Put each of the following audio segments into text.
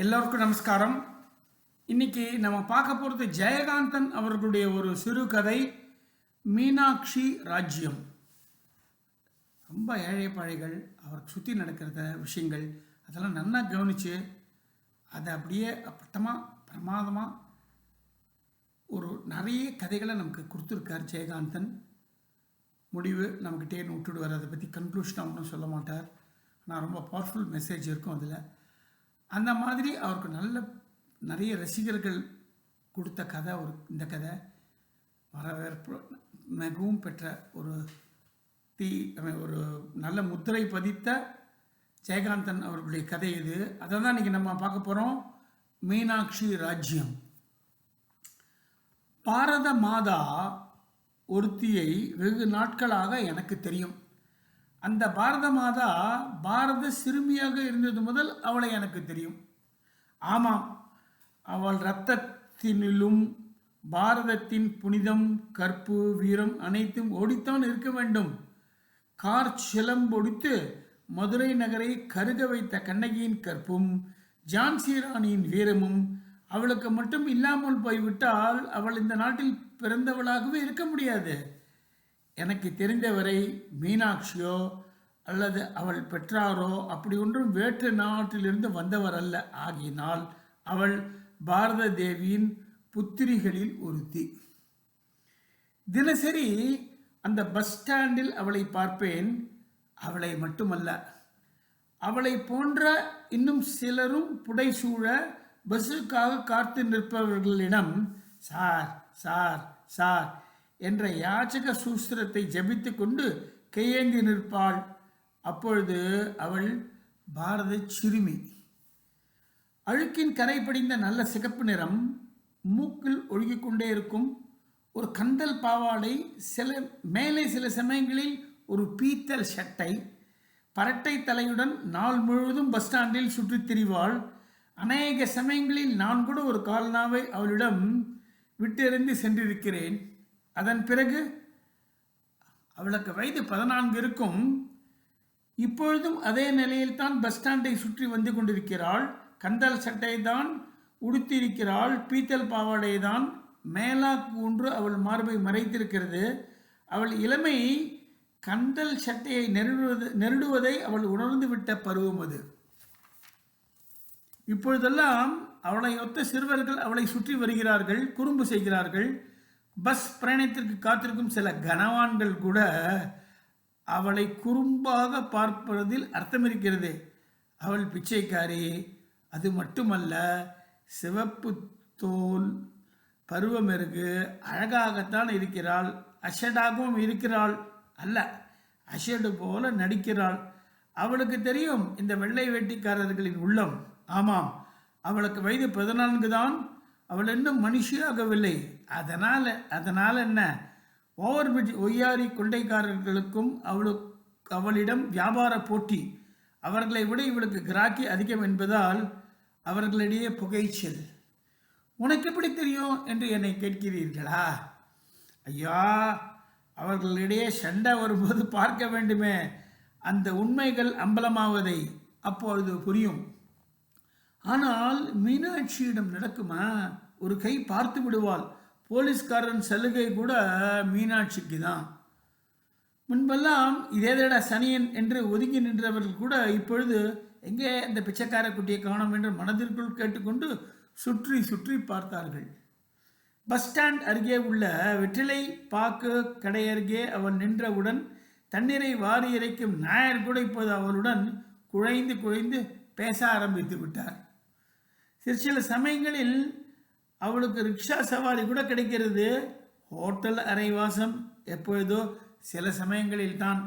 எல்லோருக்கும் நமஸ்காரம். இன்னைக்கு நம்ம பார்க்க போகிறது ஜெயகாந்தன் அவர்களுடைய ஒரு சிறுகதை மீனாட்சி ராஜ்யம். ரொம்ப ஏழை பழைகள் அவர் சுற்றி நடக்கிறத விஷயங்கள் அதெல்லாம் நல்லா கவனித்து அதை அப்படியே அப்பட்டமாக பிரமாதமாக ஒரு நிறைய கதைகளை நமக்கு கொடுத்துருக்கார் ஜெயகாந்தன். முடிவு நம்மக்கிட்டே விட்டுடுவார் அதை பற்றி கன்க்ளூஷன் அவனும் சொல்ல மாட்டார். ஆனால் ரொம்ப பவர்ஃபுல் மெசேஜ் இருக்கும் அதில். அந்த மாதிரி அவருக்கு நல்ல நிறைய ரசிகர்கள் கொடுத்த கதை ஒரு இந்த கதை வரவேற்பு மிகவும் பெற்ற ஒரு தீ ஒரு நல்ல முத்திரை பதித்த ஜெயகாந்தன் அவர்களுடைய கதை இது. அதை தான் இன்றைக்கி நம்ம பார்க்க போகிறோம் மீனாட்சி ராஜ்யம். பாரத மாதா ஒருத்தியை வெகு நாட்களாக எனக்கு தெரியும். அந்த பாரத மாதா பாரத சிறுமியாக இருந்தது முதல் அவளை எனக்கு தெரியும். ஆமாம் அவள் இரத்தத்தினிலும் பாரதத்தின் புனிதம் கற்பு வீரம் அனைத்தும் ஓடித்தான் இருக்க வேண்டும். கார் சிலம்பொடித்து மதுரை நகரை கருக வைத்த கண்ணகியின் கற்பும் ஜான்சி ராணியின் வீரமும் அவளுக்கு மட்டும் இல்லாமல் போய்விட்டால் அவள் இந்த நாட்டில் பிறந்தவளாகவே இருக்க முடியாது. எனக்கு தெரிந்தவரை மீனாட்சியோ அல்லது அவள் பெற்றாரோ அப்படி ஒன்றும் வேற்று நாட்டிலிருந்து வந்தவர் அல்ல ஆகினால் அவள் பாரத தேவியின் புத்திரிகளில் ஒருத்தி. தினசரி அந்த பஸ் ஸ்டாண்டில் அவளை பார்ப்பேன். அவளை மட்டுமல்ல அவளை போன்ற இன்னும் சிலரும் புடைசூழ பஸ்ஸுக்காக காத்து நிற்பவர்களிடம் சார் சார் சார் என்ற யாச்சக சூஸ்திரத்தை ஜபித்து கொண்டு கையேந்தி நிற்பாள். அப்பொழுது அவள் பாரத சிறுமி. அழுக்கின் கரை படிந்த நல்ல சிகப்பு நிறம் மூக்கில் ஒழுகிக் கொண்டே இருக்கும். ஒரு கந்தல் பாவாடை சில மேலே சில சமயங்களில் ஒரு பீத்தல் சட்டை. பரட்டை தலையுடன் நாள் முழுவதும் பஸ் ஸ்டாண்டில் சுற்றித் திரிவாள். அநேக சமயங்களில் நான் கூட ஒரு கால்னாவை அவளிடம் விட்டெறிந்து சென்றிருக்கிறேன். அதன் பிறகு அவளுக்கு வயது பதினான்கு இருக்கும். இப்பொழுதும் அதே நிலையில் தான் பஸ் ஸ்டாண்டை சுற்றி வந்து கொண்டிருக்கிறாள். கந்தல் சட்டை தான் உடுத்தியிருக்கிறாள். பீத்தல் பாவாடை தான் மேலாக்கு ஒன்று அவள் மார்பை மறைத்திருக்கிறது. அவள் இளமை கந்தல் சட்டையை நெருடுவது நெருடுவதை அவள் உணர்ந்து விட்ட பருவம் அது. இப்பொழுதெல்லாம் அவளை ஒத்த சிறுவர்கள் அவளை சுற்றி வருகிறார்கள் குறும்பு செய்கிறார்கள். பஸ் பிரயாணத்திற்கு காத்திருக்கும் சில கனவான்கள் கூட அவளை குறும்பாக பார்ப்பதில் அர்த்தம் இருக்கிறது. அவள் பிச்சைக்காரி அது மட்டுமல்ல சிவப்பு தோல் பருவமெருகு அழகாகத்தான் இருக்கிறாள் அஷடாகவும் இருக்கிறாள் அல்ல அஷடு போல நடிக்கிறாள். அவளுக்கு தெரியும் இந்த வெள்ளை வேட்டிக்காரர்களின் உள்ளம். ஆமாம் அவளுக்கு வயது பதினான்கு தான் அவள் இன்னும் மனுஷியாகவில்லை. அதனால் அதனால் என்ன? ஓவர் பிரிட்ஜ் ஒய்யாரி கொண்டைக்காரர்களுக்கும் அவளுக்கு அவளிடம் வியாபார போட்டி. அவர்களை விட இவளுக்கு கிராக்கி அதிகம் என்பதால் அவர்களிடையே புகைச்சல். உனக்கு எப்படி தெரியும் என்று என்னை கேட்கிறீர்களா? ஐயா அவர்களிடையே சண்டை வரும்போது பார்க்க வேண்டுமே. அந்த உண்மைகள் அம்பலமாவதை அப்பொழுது புரியும். ஆனால் மீனாட்சியிடம் நடக்குமா? ஒரு கை பார்த்து விடுவாள். போலீஸ்காரன் சலுகை கூட மீனாட்சிக்கு தான் முன்பெல்லாம் இதேதடா சனியன் என்று ஒதுங்கி நின்றவர்கள் கூட இப்பொழுது எங்கே இந்த பிச்சைக்கார குட்டியை காணோம் என்று மனதிற்குள் கேட்டுக்கொண்டு சுற்றி சுற்றி பார்த்தார்கள். பஸ் ஸ்டாண்ட் அருகே உள்ள வெற்றிலை பாக்கு கடை அருகே அவள் நின்றவுடன் தண்ணீரை வாரி இறைக்கும் நாயர் கூட இப்போது அவளுடன் குழைந்து குழைந்து பேச ஆரம்பித்து விட்டார். சில சில சமயங்களில் அவளுக்கு ரிக்ஷா சவாரி கூட கிடைக்கிறது. ஹோட்டல் அரைவாசம் எப்பொழுதோ சில சமயங்களில் தான்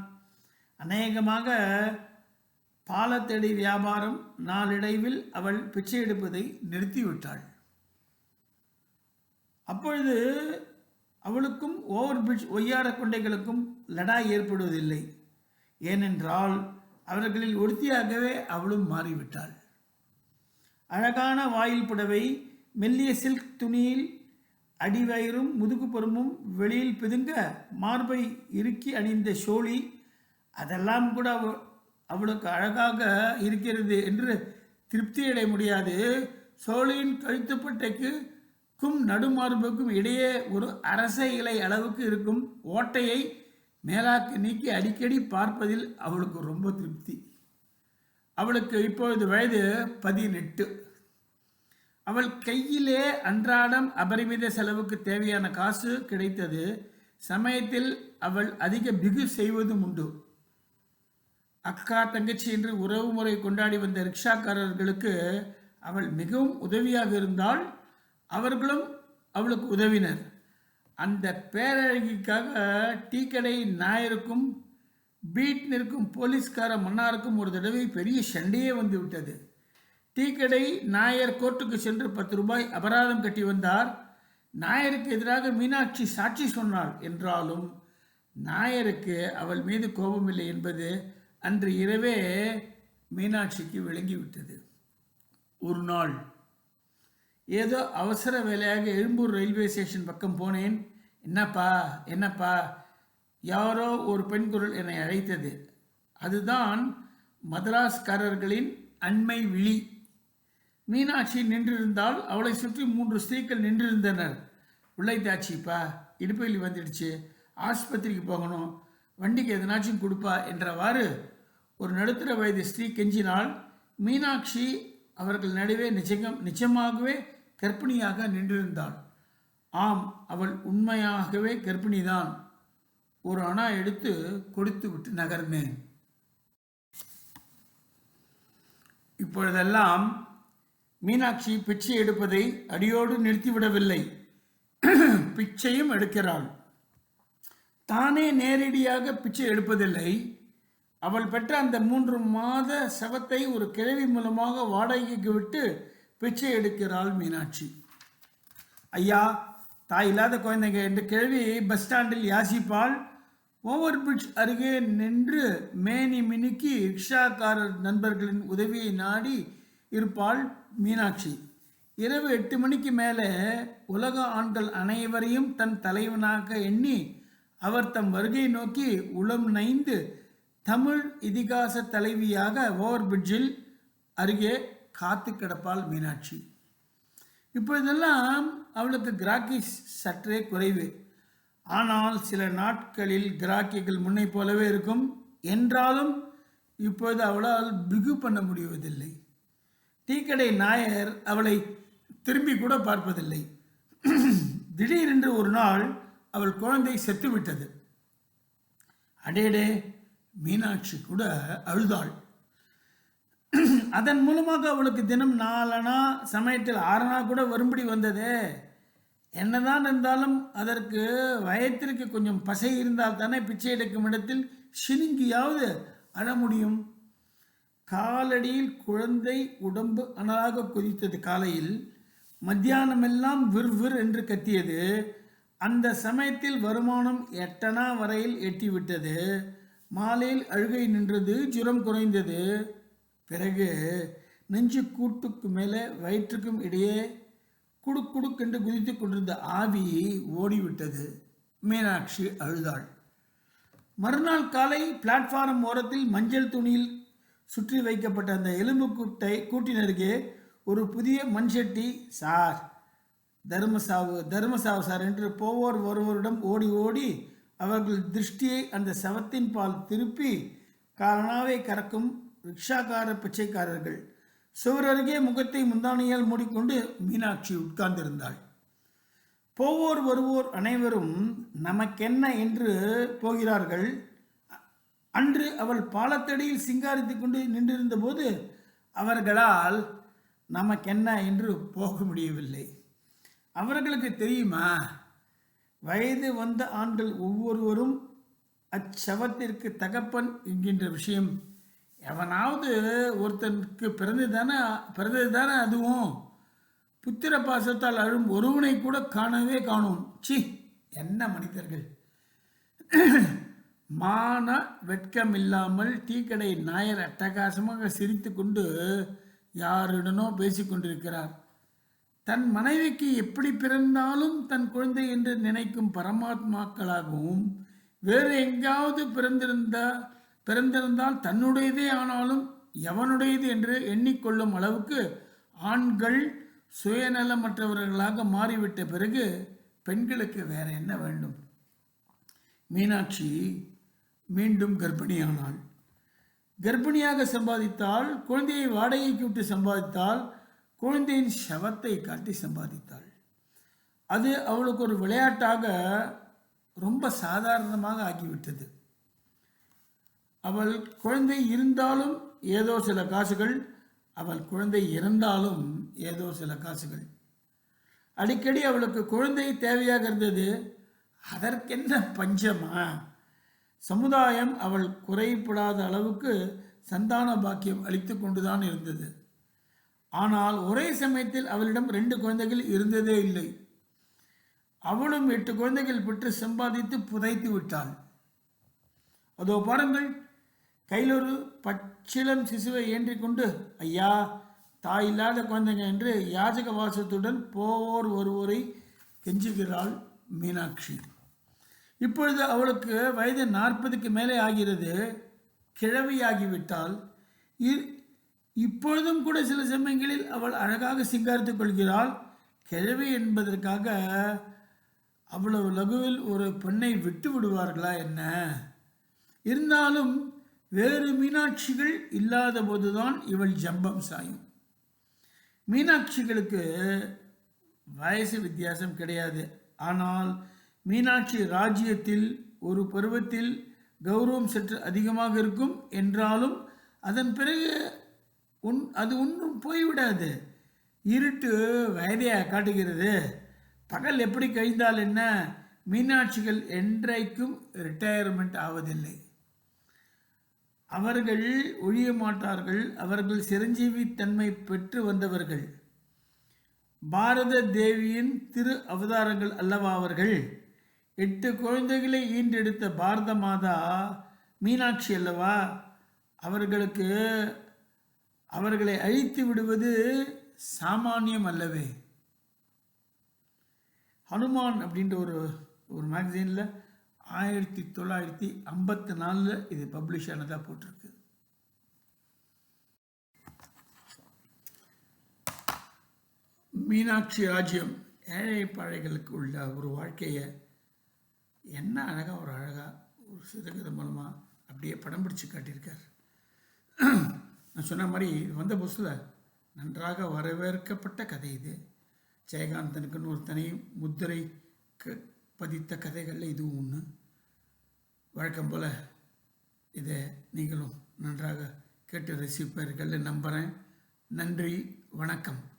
அநேகமாக பாலத்தடி வியாபாரம் நாளடைவில் அவள் பிச்சை எடுப்பதை நிறுத்திவிட்டாள். அப்பொழுது அவளுக்கும் ஓவர் பிரிட்ஜ் ஒய்யார கொண்டைகளுக்கும் லடாய் ஏற்படுவதில்லை. ஏனென்றால் அவர்களில் ஒருத்தியாகவே அவளும் மாறிவிட்டாள். அழகான வாயில் புடவை மெல்லிய சில்க் துணியில் அடிவயிறும் முதுகுப்புறமும் வெளியில் பிதுங்க மார்பை இறுக்கி அணிந்த ஷோலி அதெல்லாம் கூட அவ- அவளுக்கு அழகாக இருக்கிறது என்று திருப்தியடைய முடியாது. சோழியின் கழுத்துப்பட்டைக்கு கும் நடுமார்புக்கும் இடையே ஒரு அரச இலை அளவுக்கு இருக்கும் ஓட்டையை மேலாக்கு நீக்கி அடிக்கடி பார்ப்பதில் அவளுக்கு ரொம்ப திருப்தி. அவளுக்கு இப்பொழுது வயது பதினெட்டு. அவள் கையிலே அன்றாடம் அபரிமித செலவுக்கு தேவையான காசு கிடைத்தது. சமயத்தில் அவள் அதிக பிகு செய்வதும் உண்டு. அக்கா தங்கச்சி என்று உறவு முறை கொண்டாடி வந்த ரிக்ஷாக்காரர்களுக்கு அவள் மிகவும் உதவியாக இருந்தால் அவர்களும் அவளுக்கு உதவினர். அந்த பேரழகிக்காக டீ கடை நாயருக்கும் பீட் நிற்கும் போலீஸ்கார மன்னாருக்கும் ஒரு தடவை பெரிய சண்டையே வந்து விட்டது. டீக்கடை நாயர் கோர்ட்டுக்கு சென்று பத்து ரூபாய் அபராதம் கட்டி வந்தார். நாயருக்கு எதிராக மீனாட்சி சாட்சி சொன்னாள் என்றாலும் நாயருக்கு அவள் மீது கோபமில்லை என்பது அன்று இரவே மீனாட்சிக்கு விளங்கிவிட்டது. ஒரு நாள் ஏதோ அவசர வேலையாக எழும்பூர் ரயில்வே ஸ்டேஷன் பக்கம் போனேன். என்னப்பா என்னப்பா யாரோ ஒரு பெண் குரல் என்னை அழைத்தது. அதுதான் மதராஸ்காரர்களின் அண்மை விழி. மீனாட்சி நின்றிருந்தால் அவளை சுற்றி மூன்று ஸ்திரீக்கள் நின்றிருந்தனர். உள்ளைத்தாச்சிப்பா இடுப்பையில் வந்துடுச்சு ஆஸ்பத்திரிக்கு போகணும். வண்டிக்கு எதனாச்சும் கொடுப்பா என்றவாறு ஒரு நடுத்தர வயது ஸ்திரீ கெஞ்சினால் மீனாட்சி அவர்கள் நடுவே நிச்சயம் நிச்சயமாகவே கர்ப்பிணியாக நின்றிருந்தாள். ஆம் அவள் உண்மையாகவே கர்ப்பிணிதான். ஒரு அணா எடுத்து கொடுத்து விட்டு நகர்ந்தேன். இப்பொழுதெல்லாம் மீனாட்சி பிச்சை எடுப்பதை அடியோடு நிறுத்திவிடவில்லை. பிச்சையும் எடுக்கிறாள். தானே நேரடியாக பிச்சை எடுப்பதில்லை. அவள் பெற்ற அந்த மூன்று மாத சவத்தை ஒரு கிழவி மூலமாக வாடகைக்கு விட்டு பிச்சை எடுக்கிறாள் மீனாட்சி. ஐயா தாய் இல்லாத குழந்தைங்க என்ற கிழவி பஸ் ஸ்டாண்டில் யாசிப்பாள். ஓவர் பிரிட்ஜ் அருகே நின்று மேனி மினுக்கி ரிக்ஷாக்காரர் நண்பர்களின் உதவியை நாடி இருப்பாள். மீனாட்சி. இரவு எட்டு மணிக்கு மேலே உலக ஆண்கள் அனைவரையும் தன் தலைவனாக எண்ணி அவர் தம் வருகை நோக்கி உளம் நைந்து தமிழ் இதிகாச தலைவியாக ஓவர் பிரிட்ஜில் அருகே காத்து கிடப்பாள் மீனாட்சி. இப்பொழுதெல்லாம் அவளுக்கு கிராக்கி சற்றே குறைவு. ஆனால் சில நாட்களில் கிராக்கிகள் முன்னை போலவே இருக்கும். என்றாலும் இப்பொழுது அவளால் பிகு பண்ண முடிவதில்லை. டீக்கடை நாயர் அவளை திரும்பி கூட பார்ப்பதில்லை. திடீரென்று ஒரு நாள் அவள் குழந்தை செத்துவிட்டது. அடேடே மீனாட்சி கூட அழுதாள். அதன் மூலமாக அவளுக்கு தினம் நாலனா சமயத்தில் ஆறனா கூட வரும்படி வந்ததே. என்னதான் இருந்தாலும் அதற்கு வயத்திற்கு கொஞ்சம் பசை இருந்தால் தானே பிச்சை எடுக்கும் இடத்தில் சினுங்கியாவது அழ முடியும். காலடியில் குழந்தை உடம்பு அனலாக கொதித்தது காலையில் மத்தியானமெல்லாம் விர் விர் என்று கத்தியது. அந்த சமயத்தில் வருமானம் எட்டனா வரையில் எட்டிவிட்டது. மாலையில் அழுகை நின்றது ஜுரம் குறைந்தது. பிறகு நெஞ்சு கூட்டுக்கு மேலே வயிற்றுக்கும் இடையே குடுக் குடுக்கென்று குதித்து கொண்டிருந்த ஆவி ஓடிவிட்டது. மீனாட்சி அழுதாள். மறுநாள் காலை பிளாட்ஃபாரம் ஓரத்தில் மஞ்சள் துணியில் சுற்றி வைக்கப்பட்ட அந்த எலும்பு கூட்டை கூட்டினருகே ஒரு புதிய மண்செட்டி சார் தர்மசாவு தர்மசாவு சார் என்று போவோர் ஒருவரிடம் ஓடி ஓடி அவர்கள் திருஷ்டியை அந்த சவத்தின் பால் திருப்பி காரணாவை கறக்கும் ரிக்ஷாக்கார பிச்சைக்காரர்கள். சுவர் அருகே முகத்தை முந்தானியால் மூடிக்கொண்டு மீனாட்சி உட்கார்ந்திருந்தாள். போவோர் வருவோர் அனைவரும் நமக்கென்ன? என்று போகிறார்கள். அன்று அவள் பாலத்தடியில் சிங்காரித்து கொண்டு நின்றிருந்த போது அவர்களால் நமக்கென்ன என்று போக முடியவில்லை. அவர்களுக்கு தெரியுமா? வயது வந்த ஆண்கள் ஒவ்வொருவரும் அச்சவத்திற்கு தகப்பன் என்கின்ற விஷயம். எவனாவது ஒருத்தனுக்கு பிறந்தது தானே பிறந்தது தானே அதுவும்? புத்திர பாசத்தால் அழும் ஒருவனை கூட காணவே காணும். சி என்ன மனிதர்கள். மான வெட்கமில்லாமல் டீ கடை நாயர் அட்டகாசமாக சிரித்து கொண்டு யாருடனோ பேசிக்கொண்டிருக்கிறார். தன் மனைவிக்கு எப்படி பிறந்தாலும் தன் குழந்தை என்று நினைக்கும் பரமாத்மாக்களாகவும் வேறு எங்காவது பிறந்திருந்த பிறந்திருந்தால் தன்னுடையதே ஆனாலும் எவனுடையது என்று எண்ணிக்கொள்ளும் அளவுக்கு ஆண்கள் சுயநலமற்றவர்களாக மாறிவிட்ட பிறகு பெண்களுக்கு வேற என்ன வேண்டும்? மீனாட்சி மீண்டும் கர்ப்பிணியானாள். கர்ப்பிணியாக சம்பாதித்தால் குழந்தையை வாடகைக்கு விட்டு சம்பாதித்தால் குழந்தையின் சவத்தை காட்டி சம்பாதித்தாள். அது அவளுக்கு ஒரு விளையாட்டாக ரொம்ப சாதாரணமாக ஆகிவிட்டது அவள் குழந்தை இருந்தாலும் ஏதோ சில காசுகள் அவள் குழந்தை இறந்தாலும் ஏதோ சில காசுகள். அடிக்கடி அவளுக்கு குழந்தை தேவையாக இருந்தது அதற்கென்ன பஞ்சமா? சமுதாயம் அவள் குறைப்படாத அளவுக்கு சந்தான பாக்கியம் அளித்து கொண்டுதான் இருந்தது. ஆனால் ஒரே சமயத்தில் அவளிடம் ரெண்டு குழந்தைகள் இருந்ததே இல்லை. அவளும் எட்டு குழந்தைகள் பெற்று சம்பாதித்து புதைத்து விட்டாள். அதோ பாருங்கள் கையில் ஒரு பச்சிளம் சிசுவை ஏற்றி கொண்டு ஐயா தாய் இல்லாத குழந்தைங்க என்று யாஜக வாசத்துடன் போவோர் ஒருவரை கெஞ்சுகிறாள் மீனாட்சி. இப்பொழுது அவளுக்கு வயது நாற்பதுக்கு மேலே ஆகிறது. கிழவியாகிவிட்டால் இ- இப்பொழுதும் கூட சில சமயங்களில் அவள் அழகாக சிங்காரித்துக் கொள்கிறாள். கிழவி என்பதற்காக அவ்வளவு லகுவில் ஒரு பெண்ணை விட்டு விடுவார்களா என்ன? இருந்தாலும் வேறு மீனாட்சிகள் இல்லாத போதுதான் இவள் ஜம்பம் சாயும். மீனாட்சிகளுக்கு வயசு வித்தியாசம் கிடையாது. ஆனால் மீனாட்சி ராஜ்யத்தில் ஒரு பருவத்தில் கௌரவம் சற்று அதிகமாக இருக்கும் என்றாலும் அதன் பிறகு உன் அது ஒன்றும் போய்விடாது. இருட்டு வயதையா காட்டுகிறது. பகல் எப்படி கழிந்தால் என்ன? மீனாட்சிகள் என்றைக்கும் ரிட்டையர்மெண்ட் ஆவதில்லை. அவர்கள் ஒழிய மாட்டார்கள். அவர்கள் சிரஞ்சீவி தன்மை பெற்று வந்தவர்கள். பாரத தேவியின் திரு அவதாரங்கள் அல்லவா அவர்கள்? எட்டு குழந்தைகளை ஈண்டெடுத்த பாரத மாதா மீனாட்சி அல்லவா? அவர்களுக்கு அவர்களை அழித்து விடுவது சாமானியம் அல்லவே. ஹனுமான் அப்படின்ற ஒரு ஒரு மேகசீனில் ஆயிரத்தி தொள்ளாயிரத்தி ஐம்பத்தி நாலில் இது பப்ளிஷ் ஆனதாக போட்டிருக்கு. மீனாட்சி ராஜ்யம் ஏழை பாழைகளுக்கு உள்ள ஒரு வாழ்க்கையை என்ன அழகாக ஒரு அழகாக ஒரு சிறுகதை மூலமாக அப்படியே படம் பிடிச்சி காட்டியிருக்கார். நான் சொன்ன மாதிரி இது வந்த புதுசில் நன்றாக வரவேற்கப்பட்ட கதை இது. ஜெயகாந்தனுக்குன்னு ஒரு தனி முத்திரை க பதித்த கதைகளில் இதுவும் ஒன்று வழக்கம் போல் இதை நீங்களும் நன்றாக கேட்டு ரசிப்பீர்கள் நம்புகிறேன் நன்றி வணக்கம்.